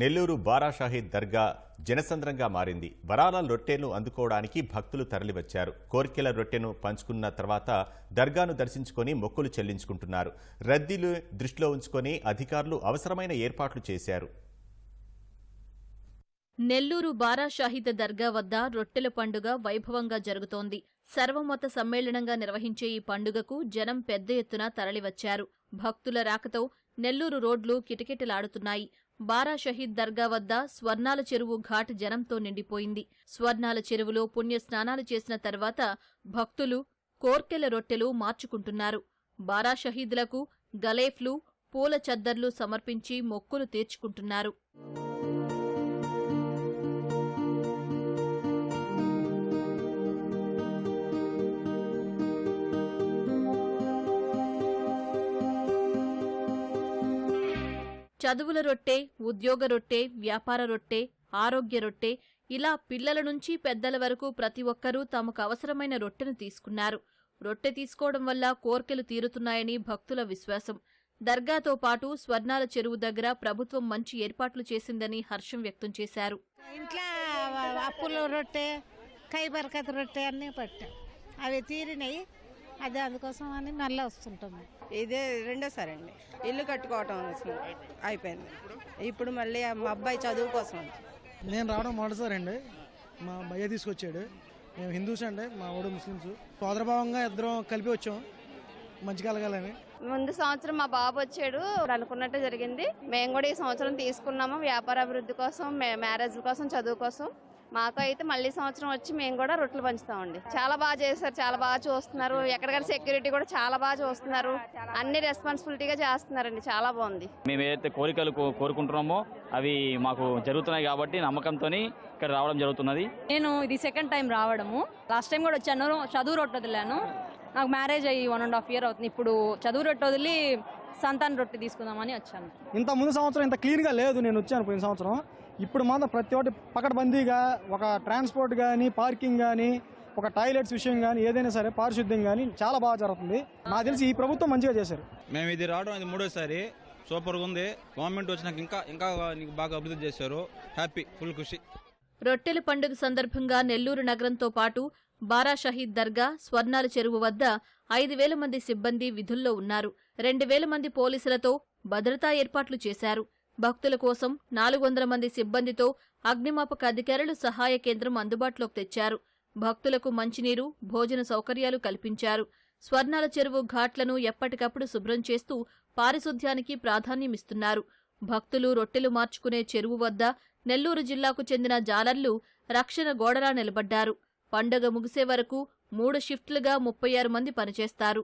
నెల్లూరు బారాషాహీద్ దర్గా జనసంద్రంగా మారింది. వరాల రొట్టెను అందుకోవడానికి భక్తులు తరలివచ్చారు. కోరికల రొట్టెను పంచుకున్న తర్వాత దర్గాను దర్శించుకొని మొక్కులు చెల్లించుకుంటున్నారు. రద్దీలు దృష్టిలో ఉంచుకొని అధికారులు అవసరమైన ఏర్పాట్లు చేశారు. నెల్లూరు బారాషాహిద్ దర్గా వద్ద రొట్టెల పండుగ వైభవంగా జరుగుతోంది. సర్వమత సమ్మేళనంగా నిర్వహించే ఈ పండుగకు జనం పెద్ద ఎత్తున తరలివచ్చారు. భక్తుల రాకతో నెల్లూరు రోడ్లు కిటకిటలాడుతున్నాయి. బారా షహీద్ దర్గా వద్ద స్వర్ణాల చెరువు ఘాట్ జనంతో నిండిపోయింది. స్వర్ణాల చెరువులో పుణ్య స్నానాలు చేసిన తర్వాత భక్తులు కోర్కెల రొట్టెలు మార్చుకుంటున్నారు. బారా షహీద్లకు గలేఫ్లు పూల చద్దర్లు సమర్పించి మొక్కులు తీర్చుకుంటున్నారు. చదువుల రొట్టె ఉద్యోగ రొట్టె వ్యాపార రొట్టె ఆరోగ్య రొట్టె ఇలా పిల్లల నుంచి పెద్దల వరకు ప్రతి ఒక్కరూ తమకు అవసరమైన రొట్టెను తీసుకున్నారు. రొట్టె తీసుకోవడం వల్ల కోర్కెలు తీరుతున్నాయని భక్తుల విశ్వాసం. దర్గాతో పాటు స్వర్ణాల చెరువు దగ్గర ప్రభుత్వం మంచి ఏర్పాట్లు చేసిందని హర్షం వ్యక్తం చేశారు. ఇంట్లో అప్పుల రొట్టె కైబర్కత రొట్టె అన్నీ పట్టాం. అవి తీరినాయి. అది అందుకోసం అని మళ్ళీ వస్తుంటుంది. ఇదే రెండోసారి అండి. ఇల్లు కట్టుకోవటం అయిపోయింది. ఇప్పుడు మళ్ళీ మా అబ్బాయి చదువు కోసం. నేను రావడం మొదటిసారి అండి. మా భయ్య తీసుకొచ్చాడు. మేము హిందూస్ అండి. మా ఊడు ముస్లిమ్స్. సోదరభావంగా ఇద్దరం కలిపి వచ్చాం. మంచి కలగాలని? ముందు సంవత్సరం మా బాబు వచ్చాడు. అనుకున్నట్టు జరిగింది. మేము కూడా ఈ సంవత్సరం తీసుకున్నాము వ్యాపార అభివృద్ధి కోసం మే- మ్యారేజ్ కోసం చదువు కోసం. మాకు అయితే మళ్ళీ సంవత్సరం వచ్చి మేము కూడా రొట్టెలు పంచుతామండి. చాలా బాగా చేశారు చాలా బాగా చూస్తున్నారు. ఎక్కడికైనా సెక్యూరిటీ కూడా చాలా బాగా చూస్తున్నారు. అన్ని రెస్పాన్సిబిలిటీగా చేస్తున్నారండి. చాలా బాగుంది. మేము ఏదైతే కోరికలు కోరుకుంటున్నామో అవి మాకు జరుగుతున్నాయి కాబట్టి నమ్మకంతో ఇక్కడ రావడం జరుగుతున్నది. నేను ఇది సెకండ్ టైం రావడము. లాస్ట్ టైం కూడా వచ్చాను. చదువు రొట్టె వదిలాను. నాకు మ్యారేజ్ అయ్యి వన్ అండ్ హాఫ్ ఇయర్ అవుతుంది. ఇప్పుడు చదువు రొట్టె వదిలి సంతాన రొట్టె తీసుకుందామని వచ్చాను. ఇంత ముందు సంవత్సరం ఇంత క్లీన్గా లేదు నేను వచ్చాను పోయిన సంవత్సరం. ఇప్పుడు మాత్రం ప్రతి ఒక్కటి పకడ్బందీగా ఒక ట్రాన్స్పోర్ట్ కానీ పార్కింగ్ కానీ ఒక టాయిలెట్స్ విషయం కానీ ఏదైనా సరే పారిశుద్ధ్యం కానీ చాలా బాగా జరుగుతుంది. నాకు తెలిసి ఈ ప్రభుత్వం మంచిగా చేశారు. మేము ఇది రావడం ఇది మూడోసారి. సూపర్గా ఉంది. గవర్నమెంట్ వచ్చినాక ఇంకా ఇంకా బాగా అభివృద్ధి చేశారు. హ్యాపీ ఫుల్ ఖుషి. రొట్టెల పండుగ సందర్భంగా నెల్లూరు నగరంతో పాటు బారా షహీద్ దర్గా స్వర్ణాల చెరువు వద్ద ఐదు వేల మంది సిబ్బంది విధుల్లో ఉన్నారు. రెండు వేల మంది పోలీసులతో భద్రతా ఏర్పాట్లు చేశారు. భక్తుల కోసం నాలుగు వందల మంది సిబ్బందితో అగ్నిమాపక అధికారులు సహాయ కేంద్రం అందుబాటులోకి తెచ్చారు. భక్తులకు మంచినీరు భోజన సౌకర్యాలు కల్పించారు. స్వర్ణాల చెరువు ఘాట్లను ఎప్పటికప్పుడు శుభ్రం చేస్తూ పారిశుధ్యానికి ప్రాధాన్యమిస్తున్నారు. భక్తులు రొట్టెలు మార్చుకునే చెరువు వద్ద నెల్లూరు జిల్లాకు చెందిన జాలర్లు రక్షణ గోడలా నిలబడ్డారు. పండగ ముగిసే వరకు మూడు షిఫ్ట్లుగా ముప్పై ఆరు మంది పనిచేస్తారు.